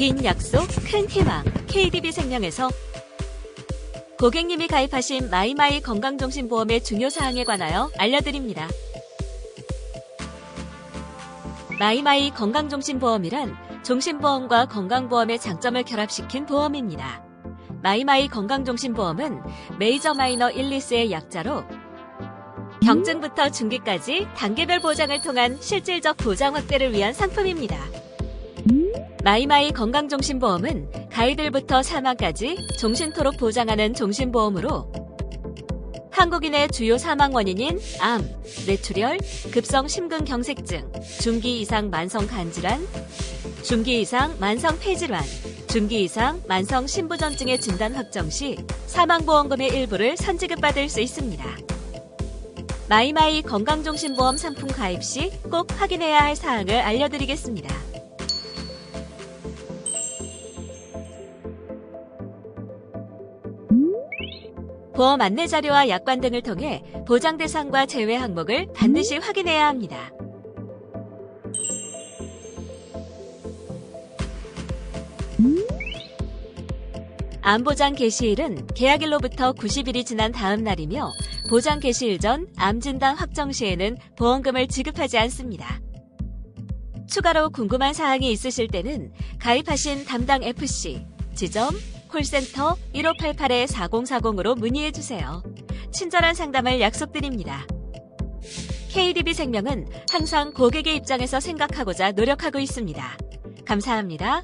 긴 약속, 큰 희망, KDB 생명에서 고객님이 가입하신 마이마이 건강종신보험의 중요사항에 관하여 알려드립니다. 마이마이 건강종신보험이란 종신보험과 건강보험의 장점을 결합시킨 보험입니다. 마이마이 건강종신보험은 메이저 마이너 일리스의 약자로 경증부터 중기까지 단계별 보장을 통한 실질적 보장 확대를 위한 상품입니다. 마이마이 건강종신보험은 가이들부터 사망까지 종신토록 보장하는 종신보험으로 한국인의 주요 사망 원인인 암, 뇌출혈, 급성 심근경색증, 중기 이상 만성 간질환, 중기 이상 만성 폐질환, 중기 이상 만성 신부전증의 진단 확정 시 사망보험금의 일부를 선지급받을 수 있습니다. 마이마이 건강종신보험 상품 가입 시 꼭 확인해야 할 사항을 알려드리겠습니다. 보험 안내 자료와 약관 등을 통해 보장 대상과 제외 항목을 반드시 확인해야 합니다. 암보장 개시일은 계약일로부터 90일이 지난 다음 날이며 보장 개시일 전 암진단 확정 시에는 보험금을 지급하지 않습니다. 추가로 궁금한 사항이 있으실 때는 가입하신 담당 FC, 지점, 콜센터 1588-4040으로 문의해주세요. 친절한 상담을 약속드립니다. KDB 생명은 항상 고객의 입장에서 생각하고자 노력하고 있습니다. 감사합니다.